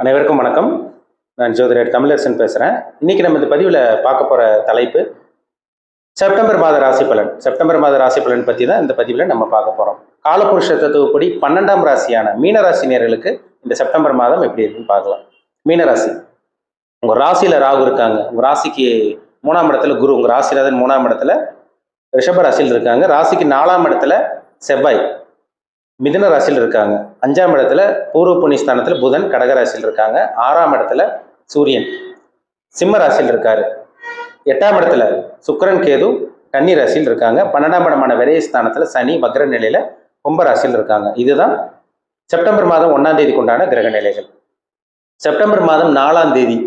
அனைவருக்கும் வணக்கம். நான் ஜோதிடர் தமிழரசன் பேசுகிறேன் இன்னைக்கு நம்ம இந்த பதிவில் பார்க்க போகிற தலைப்பு செப்டம்பர் மாத ராசி பலன். செப்டம்பர் மாத ராசி பலன் பற்றி தான் இந்த பதிவில் நம்ம பார்க்க போகிறோம் காலபுருஷ தத்துவப்படி பன்னெண்டாம் ராசியான மீனராசினியர்களுக்கு இந்த செப்டம்பர் மாதம் எப்படி இருக்குன்னு பார்க்கலாம். மீனராசி உங்கள் ராசியில் ராகு இருக்காங்க. உங்கள் ராசிக்கு மூணாம் இடத்துல குரு. உங்கள் ராசிநாதன் மூணாம் இடத்துல ரிஷப ராசியில் இருக்காங்க. ராசிக்கு நாலாம் இடத்துல செவ்வாய். மிதன ராசியில் இருக்காங்க. அஞ்சாம் இடத்துல பூர்வ புண்ணியஸ்தானத்தில் புதன் கடகராசியில் இருக்காங்க. ஆறாம் இடத்துல சூரியன் சிம்ம ராசியில் இருக்காரு. எட்டாம் இடத்துல சுக்கரன் கேது கன்னி ராசியில் இருக்காங்க. பன்னெண்டாம் இடமான விரயஸ்தானத்தில் சனி வக்ர நிலையில கும்ப ராசியில் இருக்காங்க. இதுதான் செப்டம்பர் மாதம் ஒன்றாம் தேதிக்கு உண்டான கிரக நிலைகள். செப்டம்பர் மாதம் நாலாம் தேதி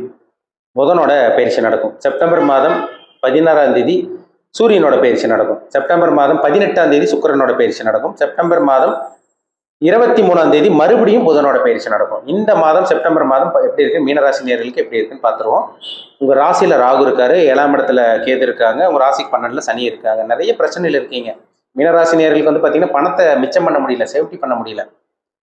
புதனோட பயிற்சி நடக்கும். செப்டம்பர் மாதம் பதினாறாம் தேதி சூரியனோட பயிற்சி நடக்கும். செப்டம்பர் மாதம் பதினெட்டாம் தேதி சுக்கரனோட பயிற்சி நடக்கும். செப்டம்பர் மாதம் இருபத்தி மூணாம் தேதி மறுபடியும் புதனோட பயிற்சி நடக்கும். இந்த மாதம் செப்டம்பர் மாதம் எப்படி இருக்கு? மீனராசி நேர்களுக்கு எப்படி இருக்குன்னு பார்த்துருவோம். உங்க ராசியில ராகு இருக்காரு ஏழாம் இடத்துல கேது இருக்காங்க. உங்க ராசிக்கு பன்னெண்டுல சனி இருக்காங்க. நிறைய பிரச்சனையில் இருக்கீங்க. மீனராசி நேர்களுக்கு வந்து பார்த்தீங்கன்னா பணத்தை மிச்சம் பண்ண முடியல சேஃப்டி பண்ண முடியல.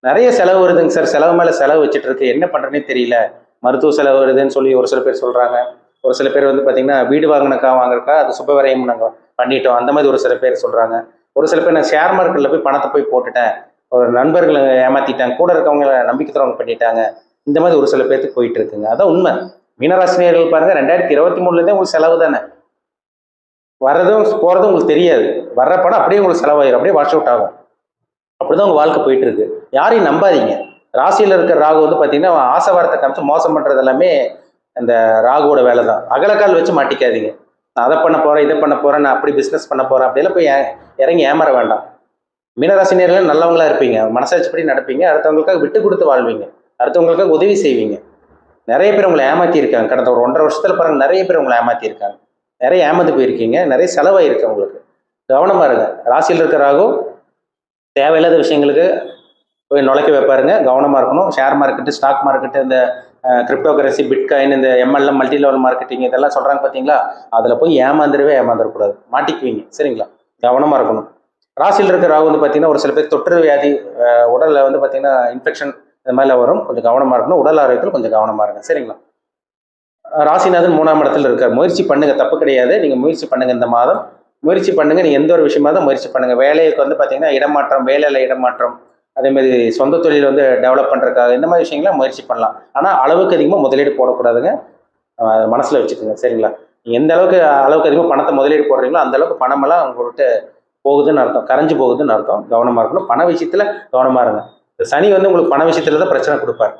நிறைய செலவு வருதுங்க சார். செலவு மேல செலவு வச்சுட்டு இருக்கு. என்ன பண்றேனே தெரியல. மருத்துவ செலவு வருதுன்னு சொல்லி ஒரு சில பேர் சொல்றாங்க. ஒரு சில பேர் வந்து பார்த்தீங்கன்னா வீடு வாங்கினக்கா வாங்குறக்கா அது சுபவரையும் நாங்கள் பண்ணிட்டோம். அந்த மாதிரி ஒரு சில பேர் சொல்றாங்க. ஒரு சில பேர் நான் ஷேர் மார்க்கெட்டில் போய் பணத்தை போய் போட்டுட்டேன். ஒரு நண்பர்களை ஏமாத்திட்டாங்க கூட இருக்கவங்க நம்பிக்கை தரவங்க பண்ணிட்டாங்க. இந்த மாதிரி ஒரு சில பேர்த்துக்கு போயிட்டு இருக்குங்க. அதான் உண்மை. மீனராசினியர்கள் பாருங்க ரெண்டாயிரத்தி இருபத்தி மூணுலேருந்தே உங்களுக்கு செலவு தானே? வர்றதும் போகிறதும் உங்களுக்கு தெரியாது. வர்ற படம் அப்படியே உங்களுக்கு செலவாயிடும் அப்படியே வாஷ் அவுட் ஆகும். அப்படிதான் உங்க வாழ்க்கை போயிட்டு இருக்கு. யாரையும் நம்பாதீங்க. ராசியில் இருக்கிற ராகு வந்து பார்த்தீங்கன்னா அவன் ஆசை வாரத்தை காமிச்சு மோசம் பண்ணுறது எல்லாமே அந்த ராகுவோட வேலை தான். அகலக்கால் வச்சு மாட்டிக்காதீங்க. நான் அதை பண்ண போகிறேன் இதை பண்ண போகிறேன் நான் அப்படி பிஸ்னஸ் பண்ண போகிறேன் அப்படியெல்லாம் போய் இறங்கி ஏமாற வேண்டாம். மீனராசினியர்கள் நல்லவங்களா இருப்பீங்க. மனசாட்சிப்படி நடப்பீங்க. அடுத்தவங்களுக்காக விட்டு கொடுத்து வாழ்வீங்க. அடுத்தவங்களுக்காக உதவி செய்வீங்க. நிறைய பேர் உங்களை ஏமாத்தி இருக்காங்க கடந்த ஒரு ஒன்றரை வருஷத்துல பாருங்க நிறைய பேர் உங்களை ஏமாத்தி இருக்காங்க நிறைய ஏமாந்து போயிருக்கீங்க. நிறைய செலவாயிருக்கு உங்களுக்கு. கவனமா இருங்க. ராசியில் இருக்கிற தேவையில்லாத விஷயங்களுக்கு போய் நுழைக்க வைப்பாருங்க. கவனமா இருக்கணும். ஷேர் மார்க்கெட்டு ஸ்டாக் மார்க்கெட்டு இந்த கிரிப்டோ கரன்சி பிட்காயின் இந்த எம்எல்எம் மல்டி லெவல் மார்க்கெட்டிங் இதெல்லாம் சொல்றாங்க பார்த்தீங்களா அதில் போய் ஏமாந்துடவே ஏமாந்துடக்கூடாது. மாட்டிக்குவீங்க. சரிங்களா? கவனமா இருக்கணும். ராசியில் இருக்கிற ராகு வந்து பார்த்தீங்கன்னா ஒரு சில பேர் தொற்று வியாதி உடலில் வந்து பார்த்தீங்கன்னா இன்ஃபெக்ஷன் இந்த மாதிரிலாம் வரும். கொஞ்சம் கவனமாக இருக்கணும். உடல் ஆரோக்கியத்தில் கொஞ்சம் கவனமாக இருங்க. சரிங்களா? ராசிநாதன் மூணாம் இடத்துல இருக்கார். முயற்சி பண்ணுங்க. தப்பு கிடையாது. நீங்கள் முயற்சி பண்ணுங்க இந்த மாதம். முயற்சி பண்ணுங்க. நீங்கள் எந்த ஒரு விஷயமா தான் முயற்சி பண்ணுங்க. வேலைக்கு வந்து பார்த்தீங்கன்னா இடமாற்றம் வேலையில் இடமாற்றம். அதேமாதிரி சொந்த தொழில் வந்து டெவலப் பண்ணுறதுக்காக இந்த மாதிரி விஷயங்கள்லாம் முயற்சி பண்ணலாம். ஆனால் அளவுக்கு அதிகமாக முதலீடு போடக்கூடாதுங்க. மனசில் வச்சுக்கோங்க. சரிங்களா? நீங்கள் எந்த அளவுக்கு அளவுக்கு அதிகமாக பணத்தை முதலீடு போடுறீங்களோ அந்த அளவுக்கு பணமெல்லாம் உங்கள்கிட்ட போகுதுன்னு அர்த்தம். கரைஞ்சு போகுதுன்னு அர்த்தம். கவனமாக இருக்கணும். பண விஷயத்தில் கவனமாக இருங்க. இந்த சனி வந்து உங்களுக்கு பண விஷயத்துல தான் பிரச்சனை கொடுப்பாரு.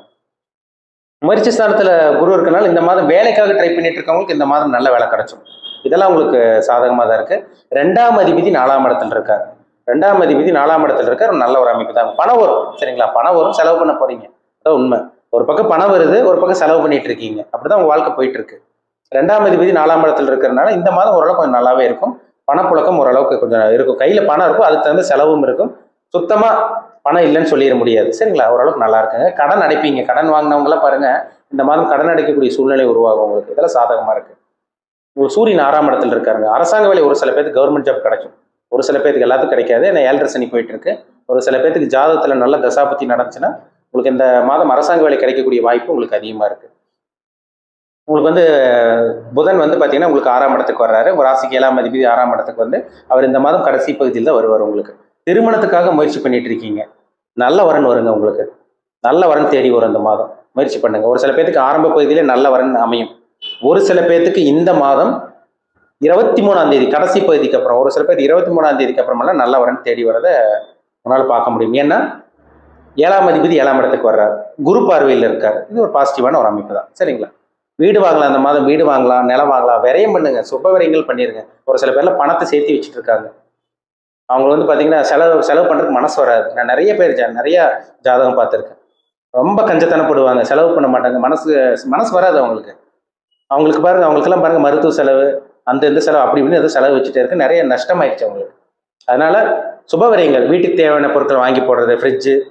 முயற்சி ஸ்தானத்தில் குரு இருக்கனால இந்த மாதம் வேலைக்காக ட்ரை பண்ணிட்டு இருக்கவங்களுக்கு இந்த மாதம் நல்ல வேலை கிடைச்சும் இதெல்லாம் உங்களுக்கு சாதகமாக தான் இருக்குது ரெண்டாம் அதிபதி நாலாம் இடத்துல இருக்கார். ரெண்டாம் அதிபதி நாலாம் இடத்துல இருக்கார். ஒரு நல்ல ஒரு அமைப்பு தான். பணம் வரும். சரிங்களா? பணம் வரும். செலவு பண்ண போறீங்க. அதான் உண்மை. ஒரு பக்கம் பணம் வருது. ஒரு பக்கம் செலவு பண்ணிட்டு இருக்கீங்க. அப்படிதான் உங்க வாழ்க்கை போயிட்டு இருக்கு. ரெண்டாம் அதிபதி நாலாம் இடத்துல இருக்கிறதுனால இந்த மாதம் ஓரளவு கொஞ்சம் நல்லாவே இருக்கும். பணப்புழக்கம் ஓரளவுக்கு கொஞ்சம் இருக்கும். கையில் பணம் இருக்கும் அதுக்கு தகுந்த செலவும் இருக்கும். சுத்தமாக பணம் இல்லைன்னு சொல்லிட முடியாது. சரிங்களா? ஓரளவுக்கு நல்லா இருக்குங்க. கடன் அடைப்பீங்க. கடன் வாங்கினவங்களாம் பாருங்கள் இந்த மாதம் கடன் அடைக்கக்கூடிய சூழ்நிலை உருவாகும் உங்களுக்கு. இதெல்லாம் சாதகமாக இருக்குது உங்களுக்கு சூரியன் ஆறாம் இடத்துல இருக்காருங்க. அரசாங்க வேலை ஒரு சில பேருக்கு கவர்மெண்ட் ஜாப் கிடைக்கும். ஒரு சில பேருக்கு எல்லாத்துக்கும் கிடைக்காது. ஏன்னா ஏழரை சனி போயிட்டு இருக்கு ஒரு சில பேருக்கு ஜாதகத்தில் நல்ல தசாபத்தி நடந்துச்சுன்னா உங்களுக்கு இந்த மாதம் அரசாங்க வேலை கிடைக்கக்கூடிய வாய்ப்பு உங்களுக்கு அதிகமாக இருக்குது உங்களுக்கு வந்து புதன் வந்து பார்த்தீங்கன்னா உங்களுக்கு ஆறாம் இடத்துக்கு வர்றாரு. உங்கள் ராசிக்கு ஏழாம் அதிபதி ஆறாம் இடத்துக்கு வந்து அவர் இந்த மாதம் கடைசி பகுதியில் தான் வருவார் உங்களுக்கு. திருமணத்துக்காக முயற்சி பண்ணிட்டு இருக்கீங்க. நல்ல வரன் வருங்க உங்களுக்கு. நல்ல வரன் தேடி வரும் இந்த மாதம். முயற்சி பண்ணுங்க. ஒரு சில பேத்துக்கு ஆரம்ப பகுதியிலே நல்ல வரன் அமையும். ஒரு சில பேத்துக்கு இந்த மாதம் இருபத்தி மூணாம் தேதி கடைசி பகுதிக்கு அப்புறம் ஒரு சில பேர் இருபத்தி மூணாம் தேதிக்கு அப்புறமெல்லாம் நல்ல வரன் தேடி வரதை உங்களால் பார்க்க முடியும். ஏன்னா ஏழாம் அதிபதி ஏழாம் இடத்துக்கு வர்றார். குரு பார்வையில் இருக்கார். இது ஒரு பாசிட்டிவான ஒரு அமைப்பு தான். சரிங்களா? வீடு வாங்கலாம் அந்த மாதம் வீடு வாங்கலாம் நிலம் வாங்கலாம் விரையும் பண்ணுங்க சுப விரயங்கள் பண்ணிடுங்க ஒரு சில பேர்ல பணத்தை சேர்த்து வச்சுட்டு இருக்காங்க அவங்க வந்து பார்த்தீங்கன்னா செலவு செலவு பண்ணுறதுக்கு மனசு வராது. நான் நிறைய பேர் ஜா- நிறைய ஜாதகம் பார்த்துருக்கேன். ரொம்ப கஞ்சத்தனப்படுவாங்க செலவு பண்ண மாட்டாங்க. மனசு மனசு வராது அவங்களுக்கு. அவங்களுக்கு பாருங்க அவங்களுக்கெல்லாம் பாருங்க மருத்துவ செலவு அந்த இந்த செலவு அப்படி இப்படின்னு எதுவும் செலவு வச்சுட்டே இருக்கு. நிறைய நஷ்டமாயிடுச்சு அவங்களுக்கு. அதனால சுபவரியங்கள் வீட்டுக்கு தேவையான பொருட்கள் வாங்கி போடுறது fridge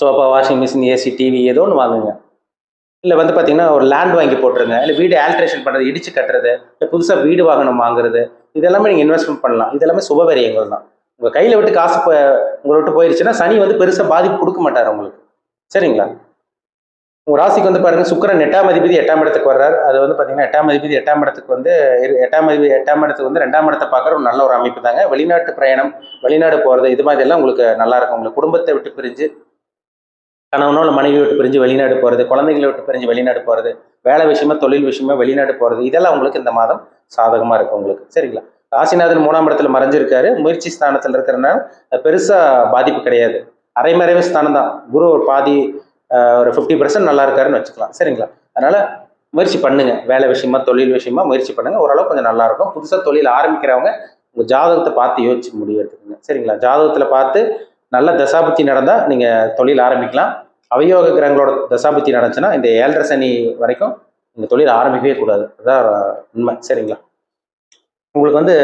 sofa washing machine AC TV ஏதோ ஒன்று வாங்குங்க. இல்லை வந்து பார்த்தீங்கன்னா ஒரு லேண்ட் வாங்கி போட்டுருங்க. இல்லை வீடு ஆல்ட்ரேஷன் பண்ணுறது இடிச்சு கட்டுறது இல்லை புதுசாக வீடு வாகனம் வாங்குறது இதெல்லாமே நீங்கள் இன்வெஸ்ட்மெண்ட் பண்ணலாம். இதெல்லாமே சுபவரியங்கள் தான். உங்கள் கையில் விட்டு காசு இப்போ உங்களை விட்டு போயிருச்சுன்னா சனி வந்து பெருசாக பாதிப்பு கொடுக்க மாட்டார் உங்களுக்கு. சரிங்களா? உங்கள் ராசிக்கு வந்து பாருங்க சுக்கரன் எட்டாம் அதிபதி எட்டாம் இடத்துக்கு வர்றார். அது வந்து பார்த்தீங்கன்னா எட்டாம் அதிபதி எட்டாம் இடத்துக்கு வந்து எட்டாம் அதிபதி எட்டாம் இடத்துக்கு வந்து ரெண்டாம் இடத்தை பார்க்குற ஒரு நல்ல ஒரு அமைப்பு தாங்க. வெளிநாட்டு பிரயாணம் வெளிநாடு போகிறது இது மாதிரி எல்லாம் உங்களுக்கு நல்லா இருக்கும். உங்களுக்கு குடும்பத்தை விட்டு பிரிஞ்சு கணவனோ இல்லை மனைவி விட்டு பிரிஞ்சு வெளிநாடு போகிறது குழந்தைகளை விட்டு பிரிஞ்சு வெளிநாடு போகிறது வேலை விஷயமா தொழில் விஷயமா வெளிநாடு போகிறது இதெல்லாம் உங்களுக்கு இந்த மாதம் சாதகமாக இருக்கும் உங்களுக்கு. சரிங்களா? ராசிநாதன் மூணாம் இடத்துல மறைஞ்சிருக்காரு. முயற்சி ஸ்தானத்தில் இருக்கிறனால பெருசாக பாதிப்பு கிடையாது. அரைமறைவு ஸ்தானம் தான். குரு ஒரு பாதி ஒரு ஃபிஃப்டி பர்சன்ட் நல்லா இருக்காருன்னு வச்சுக்கலாம். சரிங்களா? அதனால் முயற்சி பண்ணுங்கள் வேலை விஷயமா தொழில் விஷயமா முயற்சி பண்ணுங்கள் ஓரளவு கொஞ்சம் நல்லாயிருக்கும் புதுசாக தொழில் ஆரம்பிக்கிறவங்க உங்கள் ஜாதகத்தை பார்த்து யோசிச்சு முடிவு எடுத்துக்கோங்க. சரிங்களா? ஜாதகத்தில் பார்த்து நல்ல தசாபுத்தி நடந்தால் நீங்கள் தொழில் ஆரம்பிக்கலாம். அவயோக கிரகங்களோட தசாபுத்தி நடந்துச்சுன்னா இந்த ஏழரை சனி வரைக்கும் இந்த தொழில் ஆரம்பிக்கவே கூடாது. அதான் உண்மை. சரிங்களா? உங்களுக்கு வந்து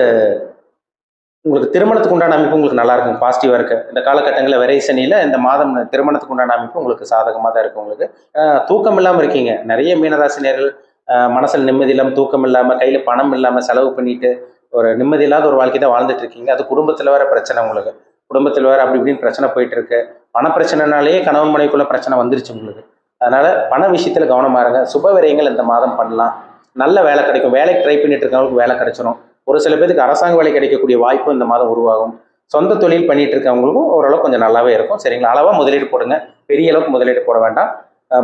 உங்களுக்கு திருமணத்துக்கு உண்டான அமைப்பு உங்களுக்கு நல்லா இருக்கும். பாசிட்டிவாக இருக்கு. இந்த காலகட்டங்களில் விரை சனியில் இந்த மாதம் திருமணத்துக்கு உண்டான அமைப்பு உங்களுக்கு சாதகமாக தான் இருக்கும் உங்களுக்கு. தூக்கம் இல்லாமல் இருக்கீங்க. நிறைய மீனராசினியர்கள் மனசில் நிம்மதி இல்லாமல் தூக்கம் இல்லாமல் கையில் பணம் இல்லாமல் செலவு பண்ணிட்டு ஒரு நிம்மதி இல்லாத ஒரு வாழ்க்கை தான் வாழ்ந்துட்டு இருக்கீங்க. அது குடும்பத்தில் வர பிரச்சனை உங்களுக்கு. குடும்பத்தில் வேறு அப்படி இப்படின்னு பிரச்சனை போயிட்டு இருக்கு பண பிரச்சனைனாலேயே கணவன் மனைவிக்குள்ள பிரச்சனை வந்துருச்சு உங்களுக்கு. அதனால பண விஷயத்துல கவனமா இருங்க. சுப விரயங்கள் இந்த மாதம் பண்ணலாம். நல்ல வேலை கிடைக்கும். வேலைக்கு ட்ரை பண்ணிட்டு இருக்கவங்களுக்கு வேலை கிடைச்சிரும். ஒரு சில பேருக்கு அரசாங்க வேலை கிடைக்கக்கூடிய வாய்ப்பும் இந்த மாதம் உருவாகும். சொந்த தொழில் பண்ணிட்டு இருக்கவங்களுக்கும் ஓரளவு கொஞ்சம் நல்லாவே இருக்கும். சரிங்களா? அளவாக முதலீடு போடுங்க. பெரிய அளவுக்கு முதலீடு போட வேண்டாம்.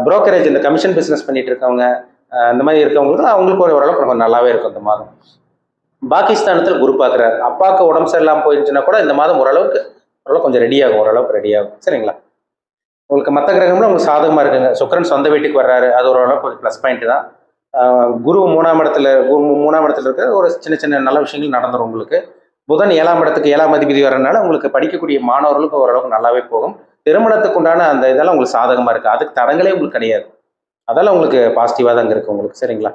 புரோக்கரேஜ் இந்த கமிஷன் பிஸ்னஸ் பண்ணிட்டு இருக்கவங்க இந்த மாதிரி இருக்கவங்களுக்கு அவங்களுக்கு ஒரு ஓரளவுக்கு கொஞ்சம் நல்லாவே இருக்கும் இந்த மாதம். பாகிஸ்தானத்தில் குரு பார்க்குறாரு. அப்பாவுக்கு உடம்பு சரியில்லாமல் போயிருந்துச்சுன்னா கூட இந்த மாதம் ஓரளவுக்கு ஓரளவு கொஞ்சம் ரெடி ஆகும் ஓரளவுக்கு ரெடி ஆகும். சரிங்களா? உங்களுக்கு மற்ற கிரகங்களும் உங்களுக்கு சாதகமாக இருக்குங்க. சுக்கரன் சொந்த வீட்டுக்கு வர்றாரு. அது ஓரளவுக்கு கொஞ்சம் ப்ளஸ் பாயிண்ட் தான். குரு மூணாம் இடத்துல குரு மூணாம் இடத்துல இருக்கிற ஒரு சின்ன சின்ன நல்ல விஷயங்கள் நடந்துடும் உங்களுக்கு. புதன் ஏழாம் இடத்துக்கு ஏழாம் அதிபதி வரனால உங்களுக்கு படிக்கக்கூடிய மாணவர்களுக்கு ஓரளவுக்கு நல்லாவே போகும். திருமணத்துக்கு உண்டான அந்த இதெல்லாம் உங்களுக்கு சாதகமாக இருக்குது அதுக்கு தடங்களே உங்களுக்கு கிடையாது. அதெல்லாம் உங்களுக்கு பாசிட்டிவாக தான் இருக்குது உங்களுக்கு. சரிங்களா?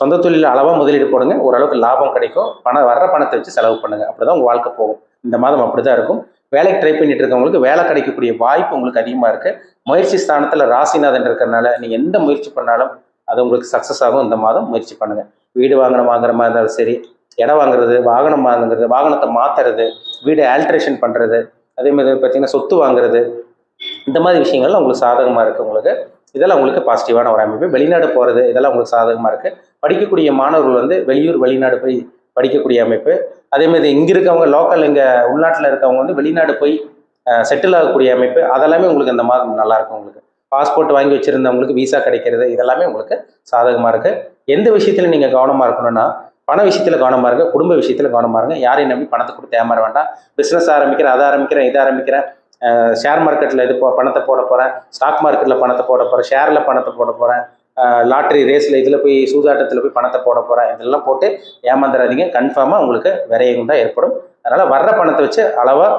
சொந்த தொழில் அளவாக முதலீடு போடுங்க. ஓரளவுக்கு லாபம் கிடைக்கும். பணம் வர்ற பணத்தை வச்சு செலவு பண்ணுங்கள் அப்படி தான் உங்கள் வாழ்க்கை போகும். இந்த மாதம் அப்படிதான் இருக்கும். வேலைக்கு ட்ரை பண்ணிட்டு இருக்கவங்களுக்கு வேலை கிடைக்கக்கூடிய வாய்ப்பு உங்களுக்கு அதிகமாக இருக்கு. முயற்சி ஸ்தானத்தில் ராசிநாதன் இருக்கிறனால நீங்கள் எந்த முயற்சி பண்ணாலும் அது உங்களுக்கு சக்ஸஸ் ஆகும். இந்த மாதம் முயற்சி பண்ணுங்க. வீடு வாங்கணும் வாங்குற மாதிரி இருந்தாலும் சரி இடம் வாங்குறது வாகனம் வாங்குறது வாகனத்தை மாத்துறது வீடு ஆல்ட்ரேஷன் பண்ணுறது அதே மாதிரி பார்த்தீங்கன்னா சொத்து வாங்குறது இந்த மாதிரி விஷயங்கள்லாம் உங்களுக்கு சாதகமாக இருக்குது உங்களுக்கு. இதெல்லாம் உங்களுக்கு பாசிட்டிவான ஒரு அமைப்பு. வெளிநாடு போகிறது இதெல்லாம் உங்களுக்கு சாதகமாக இருக்குது படிக்கக்கூடிய மாணவர்கள் வந்து வெளியூர் வெளிநாடு போய் படிக்கக்கூடிய அமைப்பு. அதே மாதிரி இங்கே இருக்கவங்க லோக்கல் இங்கே உள்நாட்டில் இருக்கவங்க வந்து வெளிநாடு போய் செட்டில் ஆகக்கூடிய அமைப்பு. அதெல்லாமே உங்களுக்கு இந்த மாதம் நல்லாயிருக்கும் உங்களுக்கு. பாஸ்போர்ட் வாங்கி வச்சுருந்தவங்களுக்கு விசா கிடைக்கிறது இதெல்லாமே உங்களுக்கு சாதகமாக இருக்குது எந்த விஷயத்தில் நீங்கள் கவனமாக இருக்கணும்னா பண விஷயத்தில் கவனமாக இருங்க குடும்ப விஷயத்தில் கவனமாக இருங்க. யாரையும் நம்பி பணத்தை கொடுத்து ஏமாற வேண்டாம். பிஸ்னஸ் ஆரம்பிக்கிறேன் அதை ஆரம்பிக்கிறேன் இதை ஆரம்பிக்கிறேன். ஷேர் மார்க்கெட்டில் இது போ- பணத்தை போட போகிறேன் ஸ்டாக் மார்க்கெட்டில் பணத்தை போட போகிறேன் ஷேரில் பணத்தை போட போகிறேன் லாட்ரி ரேஸில் இதில் போய் சூதாட்டத்தில் போய் பணத்தை போட போகிறேன் இதெல்லாம் போட்டு ஏமாந்துடாதீங்க கன்ஃபார்மாக உங்களுக்கு விரையும் தான் ஏற்படும். அதனால் வர்ற பணத்தை வச்சு அளவாக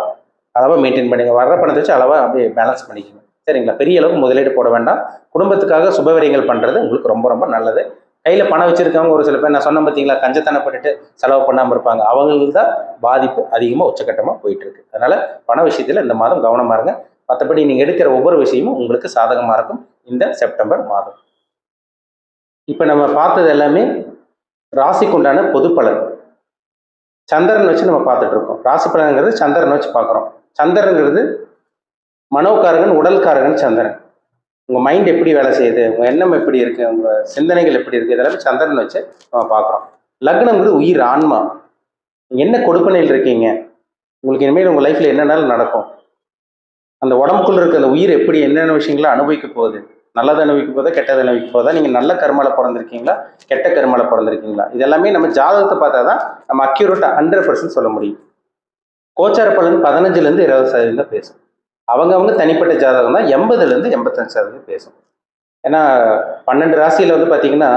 அளவாக மெயின்டைன் பண்ணுங்க வர்ற பணத்தை வச்சு அளவாக அப்படியே பேலன்ஸ் பண்ணிக்கணும் சரிங்களா? பெரிய அளவுக்கு முதலீடு போட வேண்டாம். குடும்பத்துக்காக சுபவிரயங்கள் பண்ணுறது உங்களுக்கு ரொம்ப ரொம்ப நல்லது. கையில் பணம் வச்சுருக்கவங்க ஒரு சில பேர் நான் சொன்ன பார்த்தீங்களா கஞ்சத்தனப்பட்டுட்டு செலவு பண்ணாமல் இருப்பாங்க. அவங்களுக்கு தான் பாதிப்பு அதிகமாக உச்சக்கட்டமாக போயிட்டுருக்கு. அதனால் பண விஷயத்தில் இந்த மாதம் கவனமாக இருங்க. மற்றபடி நீங்கள் எடுக்கிற ஒவ்வொரு விஷயமும் உங்களுக்கு சாதகமாக இருக்கும். இந்த செப்டம்பர் மாதம். இப்போ நம்ம பார்த்தது எல்லாமே ராசிக்கு உண்டான பொது பலன். சந்திரன் வச்சு நம்ம பார்த்துட்டு இருக்கோம். ராசி பலன்கிறது சந்திரன் வச்சு பார்க்குறோம். சந்திரங்கிறது மனோக்காரகன் உடல்காரகன் சந்திரன். உங்கள் மைண்ட் எப்படி வேலை செய்யுது? உங்கள் எண்ணம் எப்படி இருக்குது உங்கள் சிந்தனைகள் எப்படி இருக்குது இதெல்லாம் சந்திரன் வச்சு நம்ம பார்க்குறோம். லக்னம்ங்கிறது உயிர் ஆன்மா. என்ன கொடுப்பனையில் இருக்கீங்க? உங்களுக்கு இனிமேல் உங்கள் லைஃப்பில் என்னென்னாலும் நடக்கும்? அந்த உடம்புக்குள்ள இருக்க அந்த உயிர் எப்படி என்னென்ன விஷயங்களை அனுபவிக்க போகுது? நல்லது அனுபவிக்க போதா கெட்டது அனுபவிக்க போதா நீங்கள் நல்ல கர்மால பிறந்திருக்கீங்களா? கெட்ட கர்மால பிறந்திருக்கீங்களா? இதெல்லாமே நம்ம ஜாதகத்தை பார்த்தா தான் நம்ம அக்யூரேட்டாக ஹண்ட்ரட் பர்சன்ட் சொல்ல முடியும். கோச்சார பலன் பதினஞ்சுலேருந்து இருபது சதவீதம் தான் பேசும். அவங்கவுங்க தனிப்பட்ட ஜாதகம் தான் எண்பதுலேருந்து எண்பத்தஞ்சு சதவீதம் பேசும். ஏன்னா பன்னெண்டு ராசியில் வந்து பார்த்தீங்கன்னா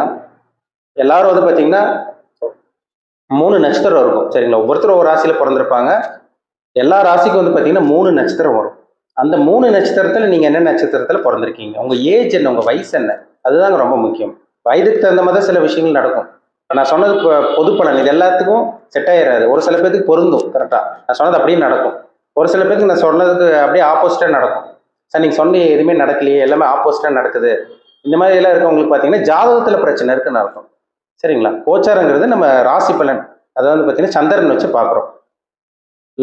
எல்லாரும் வந்து பார்த்தீங்கன்னா மூணு நட்சத்திரம் இருக்கும். சரிங்களா? ஒவ்வொருத்தரும் ஒரு ராசியில் பிறந்திருப்பாங்க. எல்லா ராசிக்கும் வந்து பார்த்தீங்கன்னா மூணு நட்சத்திரம் வரும். அந்த மூணு நட்சத்திரத்தில் நீங்கள் என்ன நட்சத்திரத்தில் பிறந்திருக்கீங்க? உங்கள் ஏஜ் என்ன? உங்கள் வயசு என்ன? அதுதாங்க ரொம்ப முக்கியம். வயதுக்கு தகுந்த மாதிரி தான் சில விஷயங்கள் நடக்கும். இப்போ நான் சொன்னது பொது பலன். இது எல்லாத்துக்கும் செட் ஆயிடாது ஒரு சில பேருக்கு பொருந்தும் கரெக்டாக நான் சொன்னது அப்படியே நடக்கும். ஒரு சில பேருக்கு நான் சொன்னதுக்கு அப்படியே ஆப்போசிட்டாக நடக்கும். சார் நீங்கள் சொன்ன எதுவுமே நடக்கலையே. எல்லாமே ஆப்போசிட்டாக நடக்குது. இந்த மாதிரி எல்லாம் இருக்கவங்களுக்கு பார்த்தீங்கன்னா ஜாதகத்தில் பிரச்சனை இருக்குன்னு அர்த்தம். சரிங்களா? கோச்சாரங்கிறது நம்ம ராசி பலன். அதாவது வந்து பார்த்தீங்கன்னா சந்திரன் வச்சு பார்க்குறோம்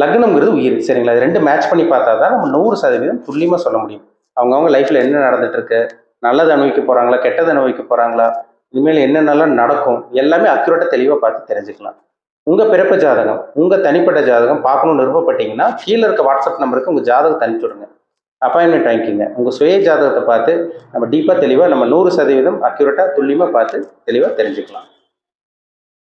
லக்னம்ங்கிறது உயிர் சரிங்களா? இது ரெண்டு மேட்ச் பண்ணி பார்த்தா தான் நம்ம நூறு சதவீதம் துல்லியமாக சொல்ல முடியும். அவங்கவுங்க லைஃப்பில் என்ன நடந்துட்டு இருக்கு நல்லது அனுபவிக்க போகிறாங்களா கெட்டது அனுபவிக்க போகிறாங்களா இனிமேல் என்னென்னலாம் நடக்கும் எல்லாமே அக்யூரேட்டாக தெளிவாக பார்த்து தெரிஞ்சுக்கலாம். உங்கள் பிறப்பு ஜாதகம் உங்கள் தனிப்பட்ட ஜாதகம் பார்க்கணும்னு விருப்பப்பட்டீங்கன்னா கீழே இருக்க வாட்ஸ்அப் நம்பருக்கு உங்கள் ஜாதகத்தை அனுப்பிச்சி விடுங்க. அப்பாயின்மெண்ட் வாங்கிக்கிங்க. உங்கள் சுய ஜாதகத்தை பார்த்து நம்ம டீப்பாக தெளிவாக நம்ம நூறு சதவீதம் அக்யூரேட்டாக துல்லியமாக பார்த்து தெளிவாக தெரிஞ்சுக்கலாம்.